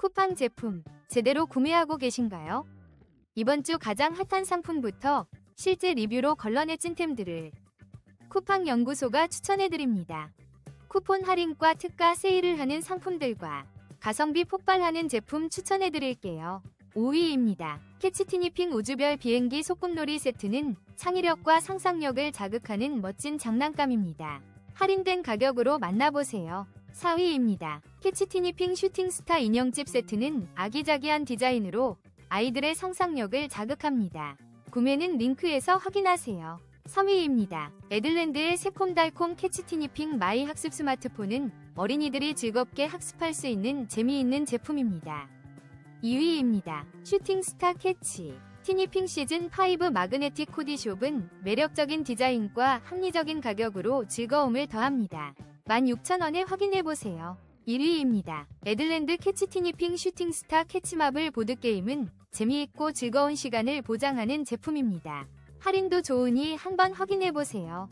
쿠팡 제품 제대로 구매하고 계신가요? 이번 주 가장 핫한 상품부터 실제 리뷰로 걸러내 찐템들을 쿠팡 연구소가 추천해드립니다. 쿠폰 할인과 특가 세일을 하는 상품들과 가성비 폭발하는 제품 추천해드릴게요. 5위입니다. 캐치티니핑 우주별 비행기 소꿉놀이 세트는 창의력과 상상력을 자극하는 멋진 장난감입니다. 할인된 가격으로 만나보세요. 4위입니다. 캐치티니핑 슈팅스타 인형집 세트는 아기자기한 디자인으로 아이들의 상상력을 자극합니다. 구매는 링크에서 확인하세요. 3위입니다. 에들랜드의 새콤달콤 캐치티니핑 마이 학습 스마트폰은 어린이들이 즐겁게 학습할 수 있는 재미있는 제품입니다. 2위입니다. 슈팅스타 캐치 티니핑 시즌 5 마그네틱 코디숍은 매력적인 디자인과 합리적인 가격으로 즐거움을 더합니다. 16,000원에 확인해보세요. 1위입니다. 에들랜드 캐치 티니핑 슈팅스타 캐치마블 보드게임은 재미있고 즐거운 시간을 보장하는 제품입니다. 할인도 좋으니 한번 확인해보세요.